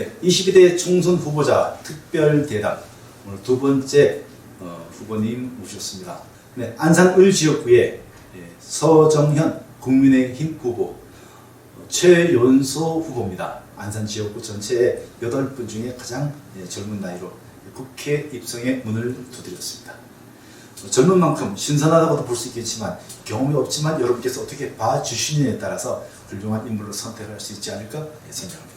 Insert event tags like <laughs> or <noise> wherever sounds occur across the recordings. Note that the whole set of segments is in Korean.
네, 22대 총선 후보자 특별 대담 오늘 두 번째 어, 후보님 모셨습니다. 네, 안산 을 지역구의 예, 서정현 국민의힘 후보 어, 최연소 후보입니다. 안산 지역구 전체의 8분 중에 가장 예, 젊은 나이로 국회 입성의 문을 두드렸습니다. 어, 젊은 만큼 신선하다고도 볼 수 있겠지만 경험이 없지만 여러분께서 어떻게 봐주시느냐에 따라서 훌륭한 인물로 선택할 수 있지 않을까 예, 생각합니다.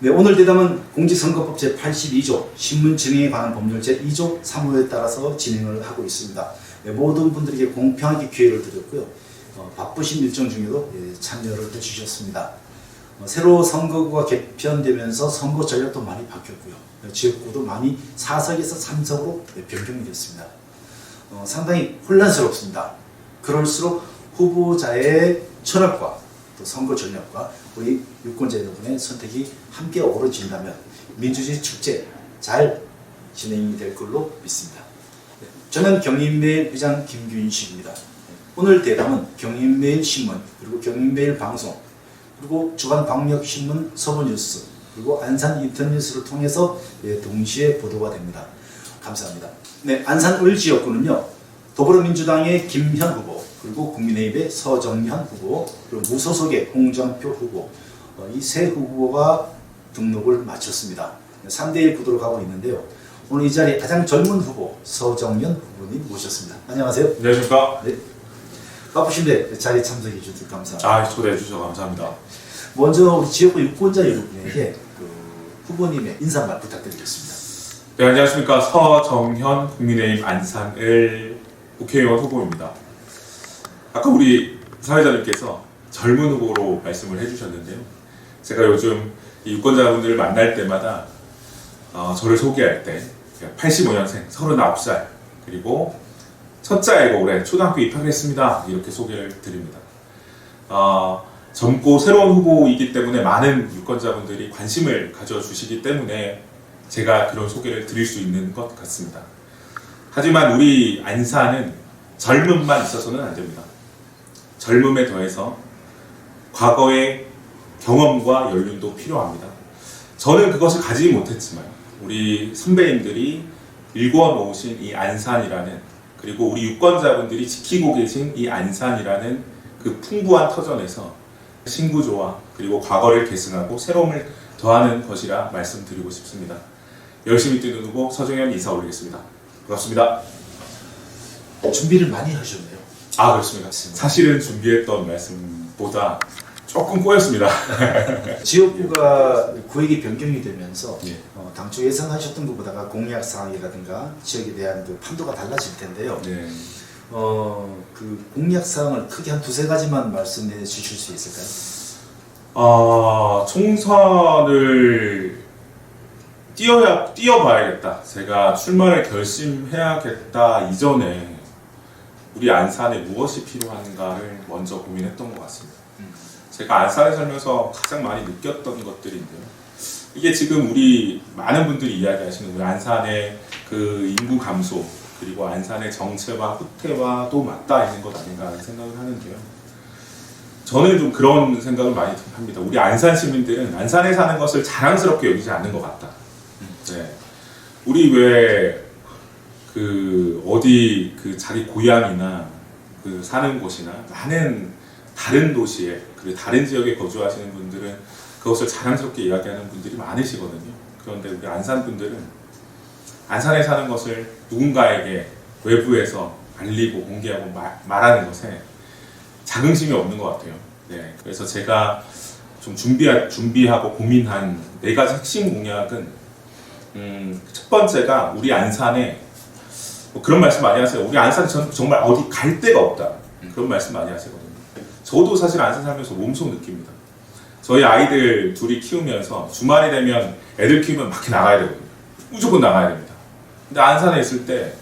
네, 오늘 대담은 공직선거법 제82조 신문 진행에 관한 법률 제2조 3호에 따라서 진행을 하고 있습니다. 네, 모든 분들에게 공평하게 기회를 드렸고요. 어, 바쁘신 일정 중에도 예, 참여를 해주셨습니다. 어, 새로 선거구가 개편되면서 선거 전략도 많이 바뀌었고요. 어, 지역구도 많이 4석에서 3석으로 변경이 됐습니다. 어, 상당히 혼란스럽습니다. 그럴수록 후보자의 철학과 또 선거 전략과 우리 유권자 여러분의 선택이 함께 어우러진다면 민주주의 축제 잘 진행이 될 걸로 믿습니다. 네, 저는 경인매일 회장 김균식입니다. 네, 오늘 대담은 경인매일 신문 그리고 경인매일 방송 그리고 주간 방역 신문 서부 뉴스 그리고 안산 인터뉴스를 통해서 예, 동시에 보도가 됩니다. 감사합니다. 네, 안산 을 지역구는요. 더불어민주당의 김현 후보 그리고 국민의힘의 서정현 후보 그리고 무소속의 홍정표 후보 어, 이세 후보가 등록을 마쳤습니다. 3대1 구도로 가고 있는데요. 오늘 이 자리에 가장 젊은 후보 서정현 후보님 모셨습니다. 안녕하세요. 안녕하십니까? 네. 바쁘신데 자리에 참석해 주셔서 감사합니다. 아, 초대해 주셔서 감사합니다. 먼저 우리 지역구 유권자 여러분에게 그 후보님의 인사말 부탁드리겠습니다. 네, 안녕하십니까? 서정현 국민의힘 안산을 국회의원 후보입니다. 아까 우리 사회자님께서 젊은 후보로 말씀을 해주셨는데요. 제가 요즘 이 유권자분들을 만날 때마다 어, 저를 소개할 때 85년생, 39살, 그리고 첫째 아이가 올해 초등학교 입학을 했습니다. 이렇게 소개를 드립니다. 어, 젊고 새로운 후보이기 때문에 많은 유권자분들이 관심을 가져주시기 때문에 제가 그런 소개를 드릴 수 있는 것 같습니다. 하지만 우리 안산은 젊음만 있어서는 안 됩니다. 젊음에 더해서 과거의 경험과 연륜도 필요합니다. 저는 그것을 가지지 못했지만 우리 선배님들이 일궈 놓으신 이 안산이라는 그리고 우리 유권자분들이 지키고 계신 이 안산이라는 그 풍부한 터전에서 신구조화 그리고 과거를 계승하고 새로움을 더하는 것이라 말씀드리고 싶습니다. 열심히 뛰는 후보 서정현 이사 올리겠습니다. 반갑습니다. 준비를 많이 하셨네요. 아 그렇습니다. 사실은 준비했던 말씀보다 조금 꼬였습니다. <laughs> 지역구가 구획이 변경이 되면서 예. 어, 당초 예상하셨던 것보다가 공약 사항이라든가 지역에 대한 그 판도가 달라질 텐데요. 네. 어, 그 공약 사항을 크게 한 두세 가지만 말씀해 주실 수 있을까요? 아 총선을 뛰어야 뛰어봐야겠다. 제가 출마를 결심해야겠다 이전에 우리 안산에 무엇이 필요한가를 먼저 고민했던 것 같습니다. 제가 안산에 살면서 가장 많이 느꼈던 것들인데요. 이게 지금 우리 많은 분들이 이야기하시는 우리 안산의 그 인구 감소 그리고 안산의 정체와 후퇴와도 맞닿아 있는 것 아닌가 하는 생각을 하는데요. 저는 좀 그런 생각을 많이 합니다. 우리 안산 시민들은 안산에 사는 것을 자랑스럽게 여기지 않는 것 같다. 네. 우리 왜 그 어디 그 자기 고향이나 그 사는 곳이나 많은 다른 도시에 그리고 다른 지역에 거주하시는 분들은 그것을 자랑스럽게 이야기하는 분들이 많으시거든요. 그런데 우리 안산 분들은 안산에 사는 것을 누군가에게 외부에서 알리고 공개하고 말, 말하는 것에 자긍심이 없는 것 같아요. 네, 그래서 제가 좀 준비 준비하고 고민한 네 가지 핵심 공약은 음, 첫 번째가 우리 안산에 뭐 그런 말씀 많이 하세요. 우리 안산 전 정말 어디 갈 데가 없다. 그런 말씀 많이 하시거든요. 저도 사실 안산 살면서 몸소 느낍니다. 저희 아이들 둘이 키우면서 주말이 되면 애들 키우면 밖에 나가야 되거든요. 무조건 나가야 됩니다. 근데 안산에 있을 때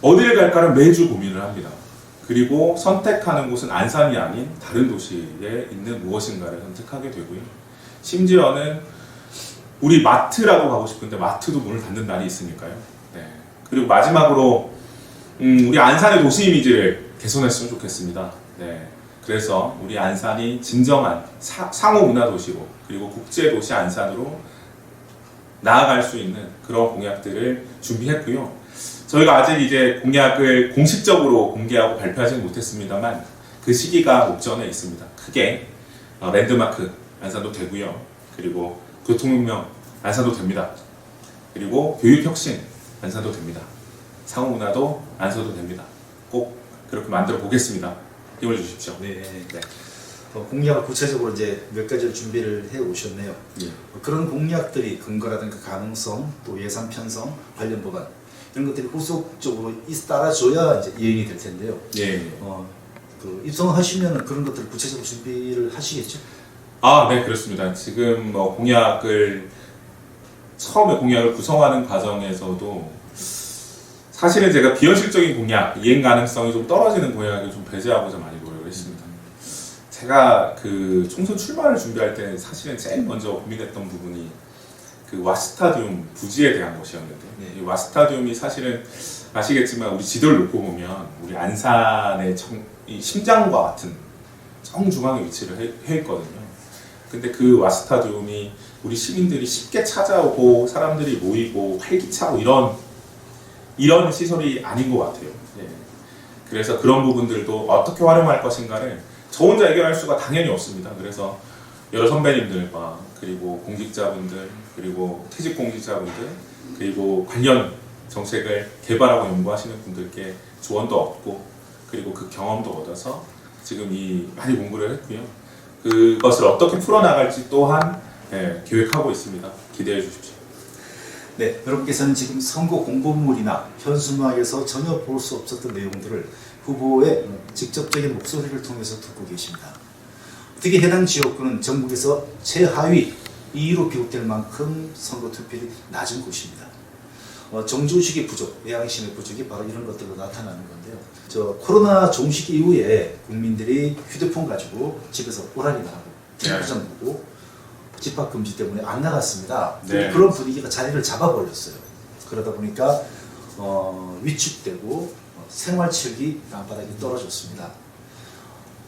어디를 갈까를 매주 고민을 합니다. 그리고 선택하는 곳은 안산이 아닌 다른 도시에 있는 무엇인가를 선택하게 되고요. 심지어는 우리 마트라고 가고 싶은데 마트도 문을 닫는 날이 있으니까요. 네. 그리고 마지막으로 음, 우리 안산의 도시 이미지를 개선했으면 좋겠습니다. 네. 그래서 우리 안산이 진정한 사- 상호 문화 도시로 그리고 국제 도시 안산으로 나아갈 수 있는 그런 공약들을 준비했고요. 저희가 아직 이제 공약을 공식적으로 공개하고 발표하지는 못했습니다만 그 시기가 옥전에 있습니다. 크게 어, 랜드마크 안산도 되고요. 그리고 교통혁명 안산도 됩니다. 그리고 교육혁신 안산도 됩니다. 상호 문화도 안산도 됩니다. 꼭 그렇게 만들어 보겠습니다. 힘을 주십시오. 네. 네. 어, 공약을 구체적으로 이제 몇 가지를 준비를 해 오셨네요. 예. 그런 공약들이 근거라든가 가능성, 또 예산 편성, 관련 법안 이런 것들이 후속적으로 이- 따라줘야 이제 이행이 될 텐데요. 예. 어, 그 입성하시면 그런 것들 을 구체적으로 준비를 하시겠죠? 아, 네, 그렇습니다. 지금 뭐 공약을 처음에 공약을 구성하는 과정에서도 사실은 제가 비현실적인 공약, 이행 가능성이 좀 떨어지는 공약을 좀 배제하고자 많이 노력을 했습니다. 제가 그 총선 출마를 준비할 때 사실은 제일 먼저 고민했던 부분이 그 와스타디움 부지에 대한 것이었는데 네. 이 와스타디움이 사실은 아시겠지만 우리 지도를 놓고 보면 우리 안산의 정, 이 심장과 같은 정중앙에 위치를 해, 해 있거든요. 근데 그 와스타디움이 우리 시민들이 쉽게 찾아오고 사람들이 모이고 활기차고 이런 이런 시설이 아닌 것 같아요. 예. 그래서 그런 부분들도 어떻게 활용할 것인가를 저 혼자 해결할 수가 당연히 없습니다. 그래서 여러 선배님들과 그리고 공직자분들 그리고 퇴직 공직자분들 그리고 관련 정책을 개발하고 연구하시는 분들께 조언도 얻고 그리고 그 경험도 얻어서 지금 이 많이 공부를 했고요. 그것을 어떻게 풀어나갈지 또한 예, 계획하고 있습니다. 기대해 주십시오. 네, 여러분께서는 지금 선거 공보물이나 현수막에서 전혀 볼 수 없었던 내용들을 후보의 직접적인 목소리를 통해서 듣고 계십니다. 특히 해당 지역구는 전국에서 최하위 2위로 기록될 만큼 선거 투표율이 낮은 곳입니다. 어, 정조직의 부족, 외양심의 부족이 바로 이런 것들로 나타나는 건데요. 저 코로나 종식 이후에 국민들이 휴대폰 가지고 집에서 오라리나 하고 텔레비전 보고 집합 금지 때문에 안 나갔습니다. 네. 그런 분위기가 자리를 잡아버렸어요. 그러다 보니까 어, 위축되고 어, 생활체육이 땅바닥에 떨어졌습니다.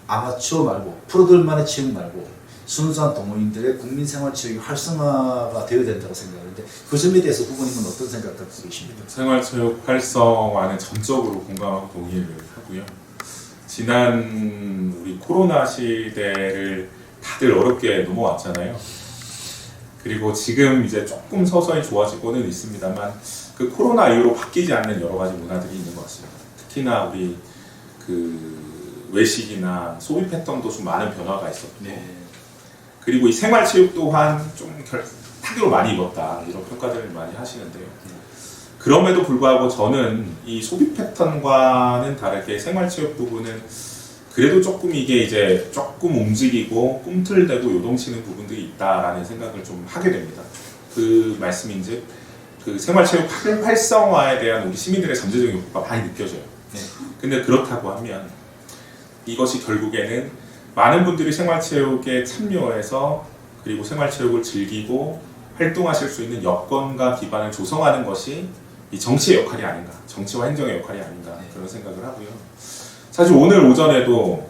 아마추어 말고 프로들만의 체육 말고 순수한 동호인들의 국민 생활체육이 활성화가 되어야 된다고 생각하는데 그 점에 대해서 후보님은 어떤 생각 갖고 계십니까? 생활체육 활성화는 전적으로 공감하고 동의를 하고요. 지난 우리 코로나 시대를 다들 어렵게 넘어왔잖아요. 그리고 지금 이제 조금 서서히 좋아지고는 있습니다만 그 코로나 이후로 바뀌지 않는 여러 가지 문화들이 있는 것 같습니다. 특히나 우리 그 외식이나 소비 패턴도 좀 많은 변화가 있었고 그리고 이 생활체육 또한 좀 결, 타격을 많이 입었다 이런 평가들을 많이 하시는데요. 그럼에도 불구하고 저는 이 소비 패턴과는 다르게 생활체육 부분은 그래도 조금 이게 이제 조금 움직이고 꿈틀대고 요동치는 부분들이 있다라는 생각을 좀 하게 됩니다. 그 말씀인즉 그 생활체육 활- 활성화에 대한 우리 시민들의 잠재적인 욕구가 많이 느껴져요. 네. 근데 그렇다고 하면 이것이 결국에는 많은 분들이 생활체육에 참여해서 그리고 생활체육을 즐기고 활동하실 수 있는 여건과 기반을 조성하는 것이 이 정치의 역할이 아닌가, 정치와 행정의 역할이 아닌가 네. 그런 생각을 하고요. 사실 오늘 오전에도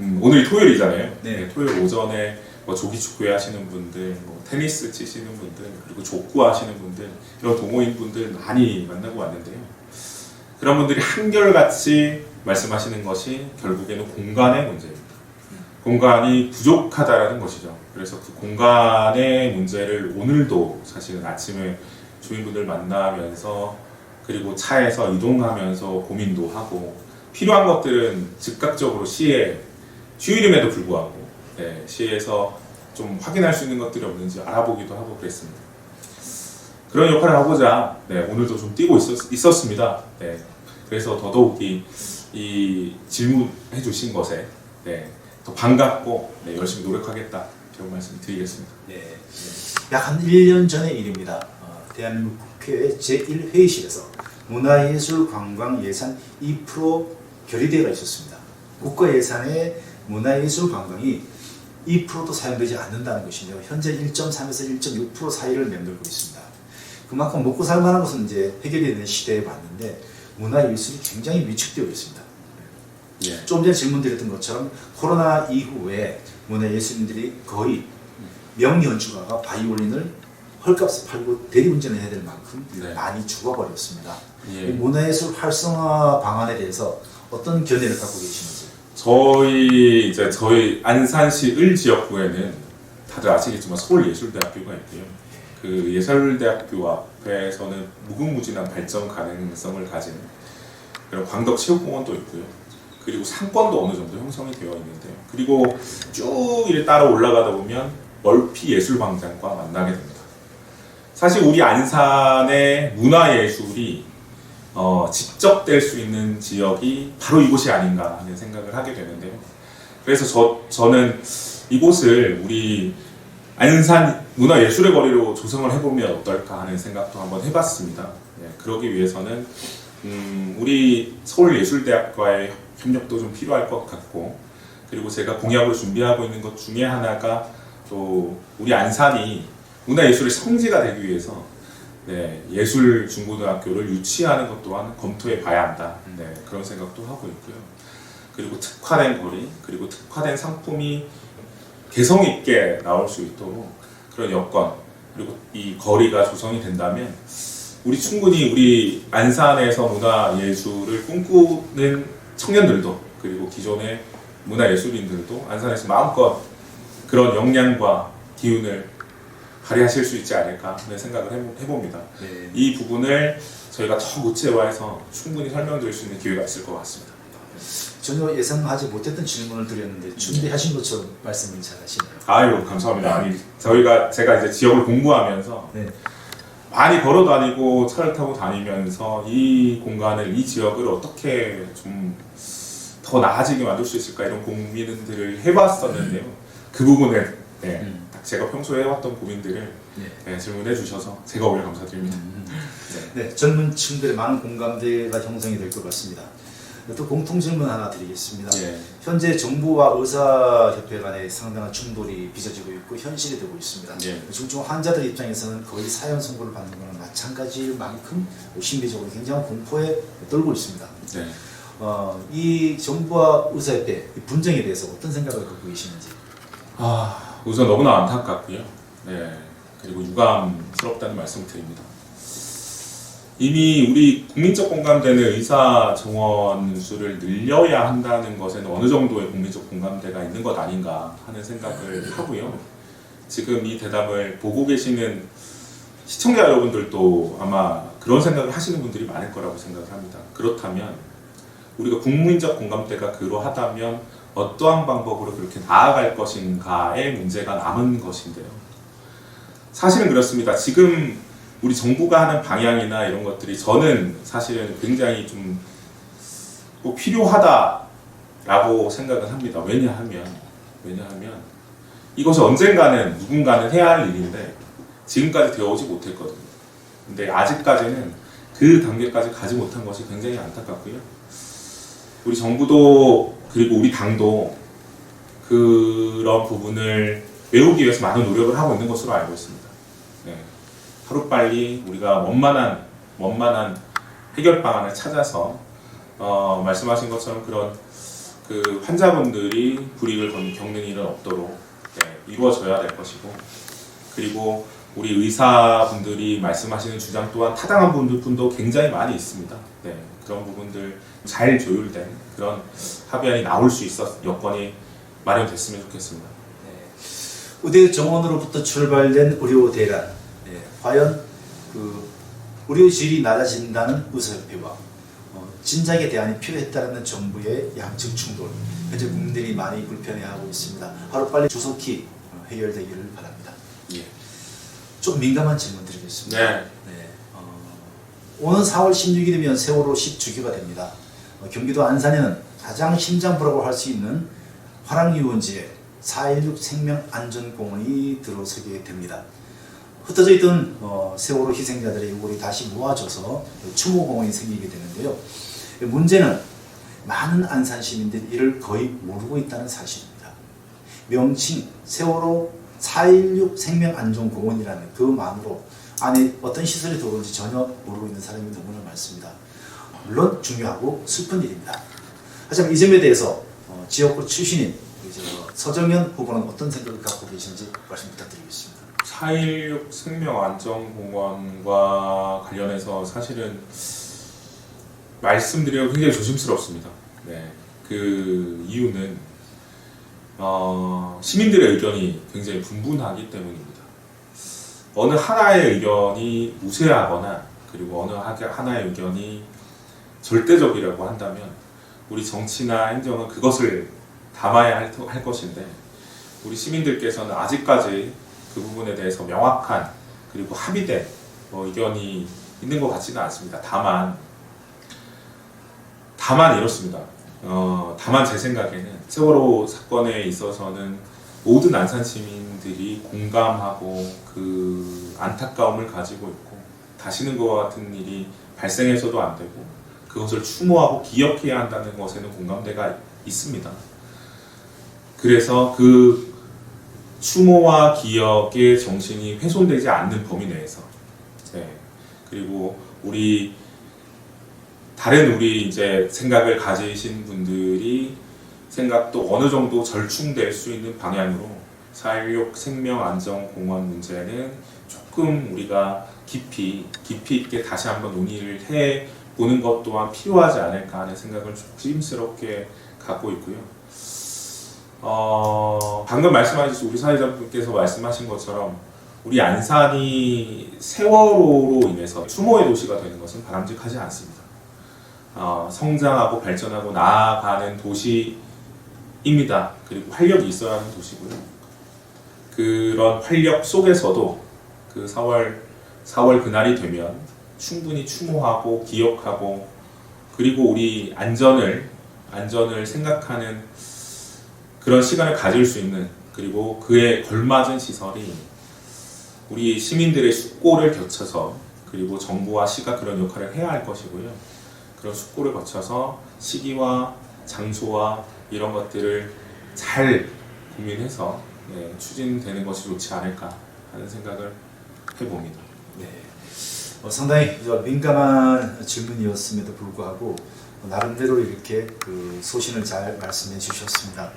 음, 오늘이 토요일이잖아요. 네. 토요일 오전에 뭐 조기 축구회 하시는 분들, 뭐 테니스 치시는 분들, 그리고 족구 하시는 분들, 이런 동호인 분들 많이 만나고 왔는데요. 그런 분들이 한결같이 말씀하시는 것이 결국에는 공간의 문제입니다. 공간이 부족하다라는 것이죠. 그래서 그 공간의 문제를 오늘도 사실은 아침에 주민분들 만나면서 그리고 차에서 이동하면서 고민도 하고 필요한 것들은 즉각적으로 시에 휴일임에도 불구하고 네, 시에서 좀 확인할 수 있는 것들이 없는지 알아보기도 하고 그랬습니다. 그런 역할을 하고자 네, 오늘도 좀 뛰고 있었, 습니다 네, 그래서 더더욱이 이 질문해 주신 것에 네, 더 반갑고 네, 열심히 노력하겠다 이런 말씀 드리겠습니다. 네. 약한 1년 전의 일입니다. 어, 대한민국 국회 제1회의실에서 문화예술 관광 예산 2% 결의대회가 있었습니다. 국가 예산의 문화예술 관광이 2%도 사용되지 않는다는 것이며 현재 1.3에서 1.6% 사이를 맴돌고 있습니다. 그만큼 먹고 살 만한 것은 이제 해결이 되는 시대에 봤는데 문화예술이 굉장히 위축되어 있습니다. 예. 좀 전에 질문 드렸던 것처럼 코로나 이후에 문화예술인들이 거의 명연주가가 바이올린을 헐값에 팔고 대리운전을 해야 될 만큼 네. 많이 죽어버렸습니다. 예. 이 문화예술 활성화 방안에 대해서 어떤 견해를 갖고 계시는지. 저희 이제 저희 안산시 을 지역구에는 다들 아시겠지만 서울예술대학교가 있고요. 그 예술대학교 앞에서는 무궁무진한 발전 가능성을 가진 그런 광덕체육공원도 있고요. 그리고 상권도 어느 정도 형성이 되어 있는데요. 그리고 쭉 이렇게 따라 올라가다 보면 멀피 예술광장과 만나게 됩니다. 사실 우리 안산의 문화예술이 어, 직접 될수 있는 지역이 바로 이곳이 아닌가 하는 생각을 하게 되는데요. 그래서 저, 저는 이곳을 우리 안산 문화예술의 거리로 조성을 해보면 어떨까 하는 생각도 한번 해봤습니다. 네, 그러기 위해서는 음, 우리 서울예술대학과의 협력도 좀 필요할 것 같고 그리고 제가 공약으로 준비하고 있는 것 중에 하나가 또 우리 안산이 문화예술의 성지가 되기 위해서 네, 예술 중고등학교를 유치하는 것 또한 검토해 봐야 한다. 네, 그런 생각도 하고 있고요. 그리고 특화된 거리, 그리고 특화된 상품이 개성 있게 나올 수 있도록 그런 여건, 그리고 이 거리가 조성이 된다면 우리 충분히 우리 안산에서 문화 예술을 꿈꾸는 청년들도 그리고 기존의 문화 예술인들도 안산에서 마음껏 그런 역량과 기운을 발휘하실 수 있지 않을까 하는 생각을 해봅니다. 네. 이 부분을 저희가 더 구체화해서 충분히 설명드릴 수 있는 기회가 있을 것 같습니다. 전혀 예상하지 못했던 질문을 드렸는데 준비하신 것처럼 말씀을 잘 하시네요. 아유 감사합니다. 아니 저희가 제가 이제 지역을 공부하면서 네. 많이 걸어 다니고 차를 타고 다니면서 이 공간을 이 지역을 어떻게 좀 더 나아지게 만들 수 있을까 이런 고민들을 해봤었는데요. 그 부분을 네, 음. 딱 제가 평소에 해왔던 고민들을 네. 네, 질문해 주셔서 제가 오히려 감사드립니다. 네, 젊은 층들의 많은 공감대가 형성이 될 것 같습니다. 또 공통 질문 하나 드리겠습니다. 예. 현재 정부와 의사협회 간의 상당한 충돌이 빚어지고 있고 현실이 되고 있습니다. 예. 중증 환자들 입장에서는 거의 사형 선고를 받는 것은 마찬가지일 만큼 심리적으로 굉장한 공포에 떨고 있습니다. 네. 어, 이 정부와 의사협회 이 분쟁에 대해서 어떤 생각을 갖고 계시는지. 아, 우선 너무나 안타깝고요. 네. 그리고 유감스럽다는 말씀을 드립니다. 이미 우리 국민적 공감대는 의사 정원 수를 늘려야 한다는 것에는 어느 정도의 국민적 공감대가 있는 것 아닌가 하는 생각을 하고요. 지금 이 대답을 보고 계시는 시청자 여러분들도 아마 그런 생각을 하시는 분들이 많을 거라고 생각을 합니다. 그렇다면 우리가 국민적 공감대가 그러하다면 어떠한 방법으로 그렇게 나아갈 것인가의 문제가 남은 것인데요. 사실은 그렇습니다. 지금 우리 정부가 하는 방향이나 이런 것들이 저는 사실은 굉장히 좀 꼭 필요하다라고 생각을 합니다. 왜냐하면 왜냐하면 이것이 언젠가는 누군가는 해야 할 일인데 지금까지 되어오지 못했거든요. 근데 아직까지는 그 단계까지 가지 못한 것이 굉장히 안타깝고요. 우리 정부도 그리고 우리 당도 그런 부분을 메우기 위해서 많은 노력을 하고 있는 것으로 알고 있습니다. 네. 하루빨리 우리가 원만한 원만한 해결 방안을 찾아서 어, 말씀하신 것처럼 그런 그 환자분들이 불이익을 건- 겪는 일은 없도록 네, 이루어져야 될 것이고 그리고 우리 의사분들이 말씀하시는 주장 또한 타당한 분들도 굉장히 많이 있습니다. 네, 그런 부분들 잘 조율된 그런 합의안이 나올 수 있어 여건이 마련됐으면 좋겠습니다. 네. 의대 정원으로부터 출발된 의료 대란. 네. 과연 그 의료 질이 낮아진다는 의사협회와 어, 진작에 대안이 필요했다는 정부의 양측 충돌. 현재 국민들이 많이 불편해하고 있습니다. 하루빨리 조속히 어, 해결되기를 바랍니다. 예. 좀 민감한 질문 드리겠습니다. 네. 네, 어, 오는 4월 16일이면 세월호 10주기가 됩니다. 어, 경기도 안산에는 가장 심장부라고 할 수 있는 화랑유원지에 4.16 생명안전공원이 들어서게 됩니다. 흩어져 있던 어, 세월호 희생자들의 유골이 다시 모아져서 추모공원이 생기게 되는데요. 문제는 많은 안산 시민들이 이를 거의 모르고 있다는 사실입니다. 명칭 세월호 4.16 생명안전공원이라는 그만으로 안에 어떤 시설이 들어오는지 전혀 모르고 있는 사람이 너무나 많습니다. 물론 중요하고 슬픈 일입니다. 하지만 이 점에 대해서 어, 지역구 출신인 서정현 후보는 어떤 생각을 갖고 계신지 말씀 부탁드리겠습니다. 4.16 생명안전공원과 관련해서 사실은 말씀드리기가 굉장히 조심스럽습니다. 네. 그 이유는 어, 시민들의 의견이 굉장히 분분하기 때문입니다. 어느 하나의 의견이 우세하거나 그리고 어느 하- 하나의 의견이 절대적이라고 한다면 우리 정치나 행정은 그것을 담아야 할, 터- 할 것인데 우리 시민들께서는 아직까지 그 부분에 대해서 명확한 그리고 합의된 뭐 의견이 있는 것 같지는 않습니다. 다만 다만 이렇습니다. 어, 다만 제 생각에는 세월호 사건에 있어서는 모든 안산 시민들이 공감하고 그 안타까움을 가지고 있고 다시는 그와 같은 일이 발생해서도 안 되고 그것을 추모하고 기억해야 한다는 것에는 공감대가 있습니다. 그래서 그 추모와 기억의 정신이 훼손되지 않는 범위 내에서 네. 그리고 우리 다른 우리 이제 생각을 가지신 분들이 생각도 어느 정도 절충될 수 있는 방향으로 4.16 생명안전공원 문제는 조금 우리가 깊이 깊이 있게 다시 한번 논의를 해 보는 것 또한 필요하지 않을까 하는 생각을 조심스럽게 갖고 있고요. 어, 방금 말씀하신 우리 사회자분께서 말씀하신 것처럼 우리 안산이 세월호로 인해서 추모의 도시가 되는 것은 바람직하지 않습니다. 어, 성장하고 발전하고 나아가는 도시입니다. 그리고 활력이 있어야 하는 도시고요. 그런 활력 속에서도 그 4월 4월 그날이 되면 충분히 추모하고 기억하고 그리고 우리 안전을 안전을 생각하는 그런 시간을 가질 수 있는 그리고 그에 걸맞은 시설이 우리 시민들의 숙고를 거쳐서 그리고 정부와 시가 그런 역할을 해야 할 것이고요. 그런 숙고를 거쳐서 시기와 장소와 이런 것들을 잘 고민해서 네, 추진되는 것이 좋지 않을까 하는 생각을 해봅니다. 네. 어, 상당히 저 민감한 질문이었음에도 불구하고 어, 나름대로 이렇게 그 소신을 잘 말씀해 주셨습니다.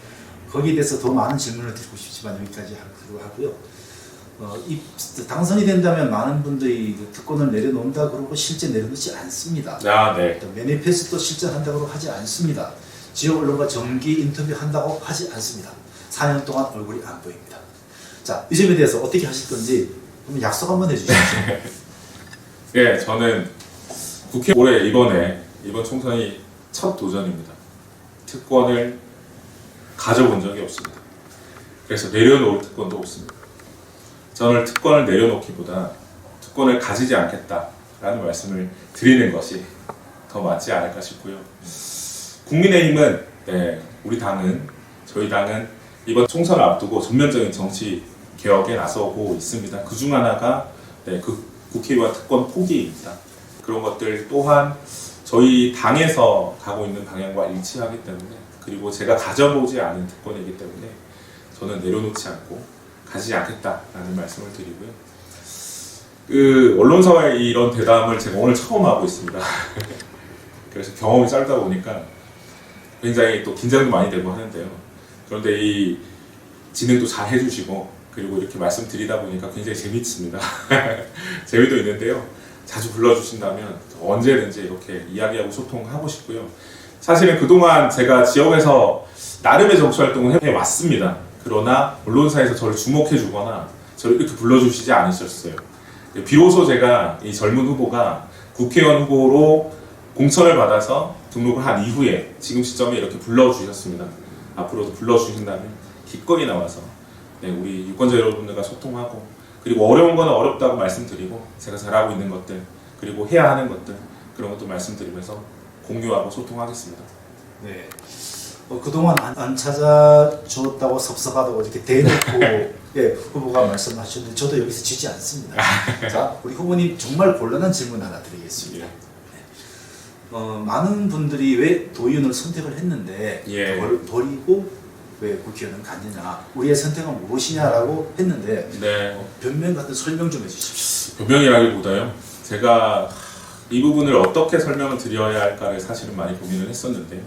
거기에 대해서 더 많은 질문을 드리고 싶지만 여기까지 하기로 하고요. 어, 이, 당선이 된다면 많은 분들이 그 특권을 내려놓는다 그러고 실제 내려놓지 않습니다. 아, 네. 또 매니페스토 실전한다고 하지 않습니다. 지역 언론과 정기 인터뷰 한다고 하지 않습니다. 4년 동안 얼굴이 안 보입니다. 자, 이 점에 대해서 어떻게 하실 건지 한번 약속 한번 해주시죠. <laughs> 예, 저는 국회 올해 이번에 이번 총선이 첫 도전입니다. 특권을 가져본 적이 없습니다. 그래서 내려놓을 특권도 없습니다. 저는 특권을 내려놓기보다 특권을 가지지 않겠다라는 말씀을 드리는 것이 더 맞지 않을까 싶고요. 국민의힘은 네, 우리 당은 저희 당은 이번 총선을 앞두고 전면적인 정치 개혁에 나서고 있습니다. 그 중 하나가 네, 그 국회의원 특권 포기입니다. 그런 것들 또한 저희 당에서 가고 있는 방향과 일치하기 때문에 그리고 제가 가져보지 않은 특권이기 때문에 저는 내려놓지 않고 가지지 않겠다라는 말씀을 드리고요. 그 언론사와의 이런 대담을 제가 오늘 처음 하고 있습니다. <laughs> 그래서 경험이 짧다 보니까 굉장히 또 긴장도 많이 되고 하는데요. 그런데 이 진행도 잘 해주시고 그리고 이렇게 말씀드리다 보니까 굉장히 재밌습니다. <laughs> 재미도 있는데요. 자주 불러주신다면 언제든지 이렇게 이야기하고 소통하고 싶고요. 사실은 그동안 제가 지역에서 나름의 정치 활동을 해왔습니다. 그러나 언론사에서 저를 주목해주거나 저를 이렇게 불러주시지 않으셨어요. 비로소 제가 이 젊은 후보가 국회의원 후보로 공천을 받아서 등록을 한 이후에 지금 시점에 이렇게 불러주셨습니다. 앞으로도 불러주신다면 기꺼이 나와서 네, 우리 유권자 여러분들과 소통하고 그리고 어려운 거는 어렵다고 말씀드리고 제가 잘하고 있는 것들 그리고 해야 하는 것들 그런 것도 말씀드리면서 공유하고 소통하겠습니다. 네. 어, 그동안 안, 안 찾아줬다고 섭섭하다고 이렇게 대놓고 <laughs> 예, 후보가 말씀하셨는데 저도 여기서 지지 않습니다. 자, 우리 후보님 정말 곤란한 질문 하나 드리겠습니다. 어, 많은 분들이 왜 도의원을 선택을 했는데 예. 그걸 버리고 왜 국회의원을 갔느냐 우리의 선택은 무엇이냐라고 했는데 네. 어, 변명 같은 설명 좀 해주십시오. 변명이라기보다요. 제가 이 부분을 어떻게 설명을 드려야 할까를 사실은 많이 고민을 했었는데요.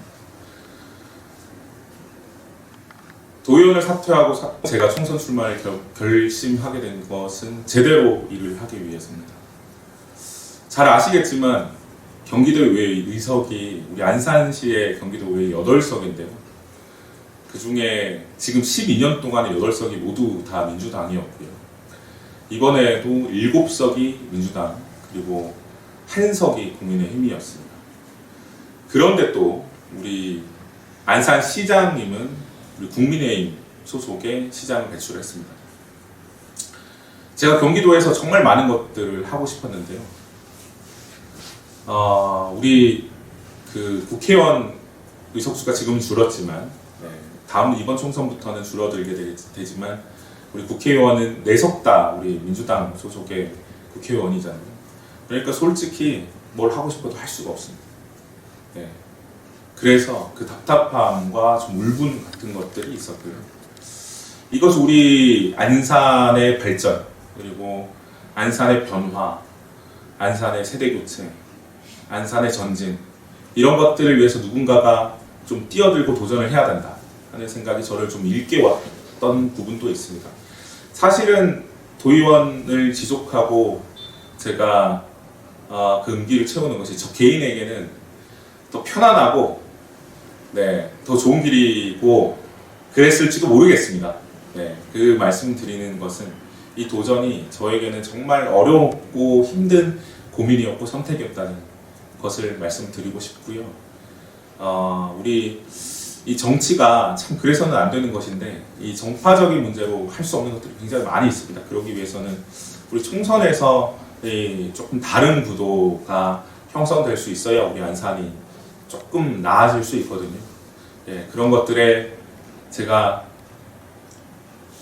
도의원을 사퇴하고 사- 제가 총선 출마를 결, 결심하게 된 것은 제대로 일을 하기 위해서입니다. 잘 아시겠지만 경기도 의회 의석이 우리 안산시의 경기도 의회 8석인데요. 그 중에 지금 12년 동안의 8석이 모두 다 민주당이었고요. 이번에도 7석이 민주당 그리고 한 석이 국민의힘이었습니다. 그런데 또 우리 안산 시장님은 우리 국민의힘 소속의 시장을 배출했습니다. 제가 경기도에서 정말 많은 것들을 하고 싶었는데요. 어, 우리 그 국회의원 의석수가 지금 줄었지만 네, 다음 이번 총선부터는 줄어들게 되, 되지만 우리 국회의원은 내석 다 우리 민주당 소속의 국회의원이잖아요. 그러니까 솔직히 뭘 하고 싶어도 할 수가 없습니다. 네. 그래서 그 답답함과 좀 울분 같은 것들이 있었고요. 이것이 우리 안산의 발전 그리고 안산의 변화, 안산의 세대 교체, 안산의 전진 이런 것들을 위해서 누군가가 좀 뛰어들고 도전을 해야 된다 하는 생각이 저를 좀 일깨웠던 부분도 있습니다. 사실은 도의원을 지속하고 제가 어, 그 음기를 채우는 것이 저 개인에게는 더 편안하고 네, 더 좋은 길이고 그랬을지도 모르겠습니다. 네, 그 말씀 드리는 것은 이 도전이 저에게는 정말 어렵고 힘든 고민이었고 선택이었다는 것을 말씀드리고 싶고요. 어, 우리 이 정치가 참 그래서는 안 되는 것인데 이 정파적인 문제로 할 수 없는 것들이 굉장히 많이 있습니다. 그러기 위해서는 우리 총선에서 이 조금 다른 구도가 형성될 수 있어야 우리 안산이 조금 나아질 수 있거든요. 예, 그런 것들에 제가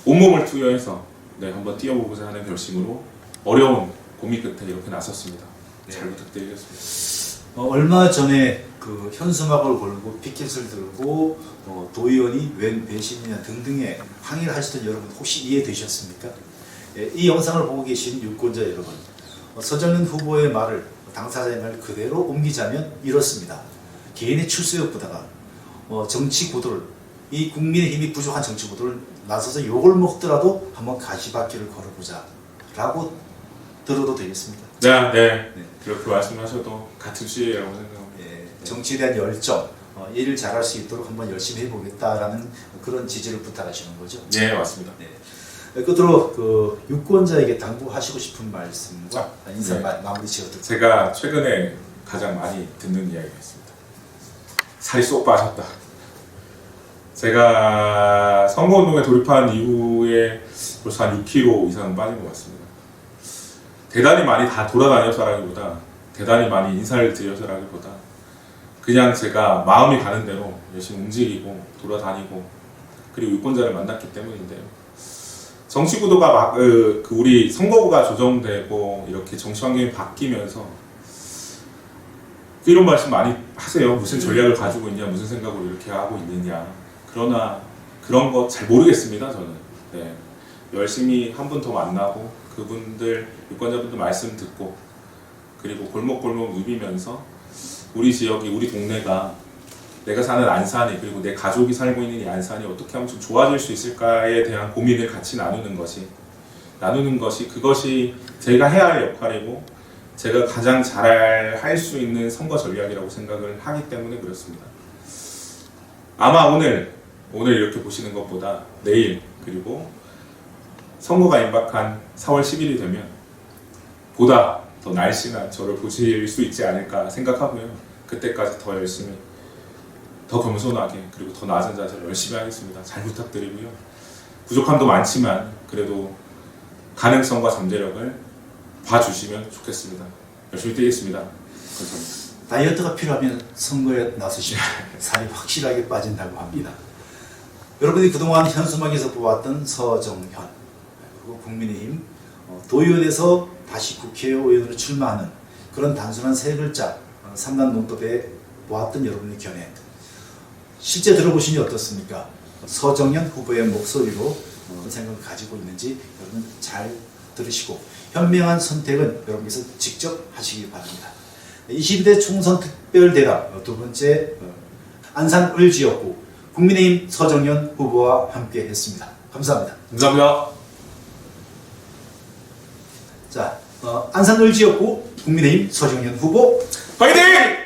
온몸을 투여해서 네, 한번 뛰어보고자 하는 결심으로 어려운 고민 끝에 이렇게 나섰습니다. 잘 부탁드리겠습니다. 어, 얼마 전에 그 현수막을 걸고 피켓을 들고 어, 도의원이 웬 배신이냐 등등의 항의를 하시던 여러분 혹시 이해되셨습니까? 예, 이 영상을 보고 계신 유권자 여러분 어, 서정현 후보의 말을 당사자의 말 그대로 옮기자면 이렇습니다. 개인의 출세욕보다가 어, 정치 구도를 이 국민의 힘이 부족한 정치 구도를 나서서 욕을 먹더라도 한번 가시밭길을 걸어보자 라고 들어도 되겠습니다. 네, 네, 네. 그렇게 말씀하셔도 같은 시에라고 생각합니다. 예, 정치에 대한 열정, 어, 일을 잘할 수 있도록 한번 열심히 해보겠다라는 그런 지지를 부탁하시는 거죠. 네, 맞습니다. 네. 끝으로 그 유권자에게 당부하시고 싶은 말씀과 인사 네. 마- 마무리 지어드릴게요. 제가 최근에 가장 많이 듣는 이야기가 있습니다. 살이 쏙 빠졌다. 제가 선거운동에 돌입한 이후에 벌써 한 6kg 이상 빠진 것 같습니다. 대단히 많이 다 돌아다녀서라기보다 대단히 많이 인사를 드려서라기보다 그냥 제가 마음이 가는 대로 열심히 움직이고 돌아다니고 그리고 유권자를 만났기 때문인데요. 정치 구도가 막, 그, 그 우리 선거구가 조정되고 이렇게 정치 환경이 바뀌면서 이런 말씀 많이 하세요. 무슨 전략을 가지고 있냐, 무슨 생각으로 이렇게 하고 있느냐. 그러나 그런 거 잘 모르겠습니다. 저는 네. 열심히 한 분 더 만나고 그분들 유권자분들 말씀 듣고 그리고 골목골목 누비면서 우리 지역이 우리 동네가 내가 사는 안산이 그리고 내 가족이 살고 있는 이 안산이 어떻게 하면 좀 좋아질 수 있을까에 대한 고민을 같이 나누는 것이 나누는 것이 그것이 제가 해야 할 역할이고 제가 가장 잘 할 수 있는 선거 전략이라고 생각을 하기 때문에 그렇습니다. 아마 오늘 오늘 이렇게 보시는 것보다 내일 그리고 선거가 임박한 4월 10일이 되면 보다 더 날씬한 저를 보실 수 있지 않을까 생각하고요. 그때까지 더 열심히 더 겸손하게 그리고 더 나아진 자세로 열심히 하겠습니다. 잘 부탁드리고요. 부족함도 많지만 그래도 가능성과 잠재력을 봐주시면 좋겠습니다. 열심히 뛰겠습니다. 감사합니다. 다이어트가 필요하면 선거에 나서시면 <laughs> 살이 확실하게 빠진다고 합니다. 여러분이 그동안 현수막에서 보았던 서정현 그리고 국민의힘 어, 도의원에서 다시 국회의원으로 출마하는 그런 단순한 세 글자 어, 삼단 논법에 보았던 여러분의 견해 실제 들어보시니 어떻습니까? 서정현 후보의 목소리로 어, 어떤 생각을 가지고 있는지 여러분 잘 들으시고 현명한 선택은 여러분께서 직접 하시기 바랍니다. 22대 총선 특별 대답 두 번째 어, 안산 을 지역구 국민의힘 서정현 후보와 함께 했습니다. 감사합니다. 감사합니다. 자, 어, 안산을 지역구 국민의힘 서정현 후보 화이팅!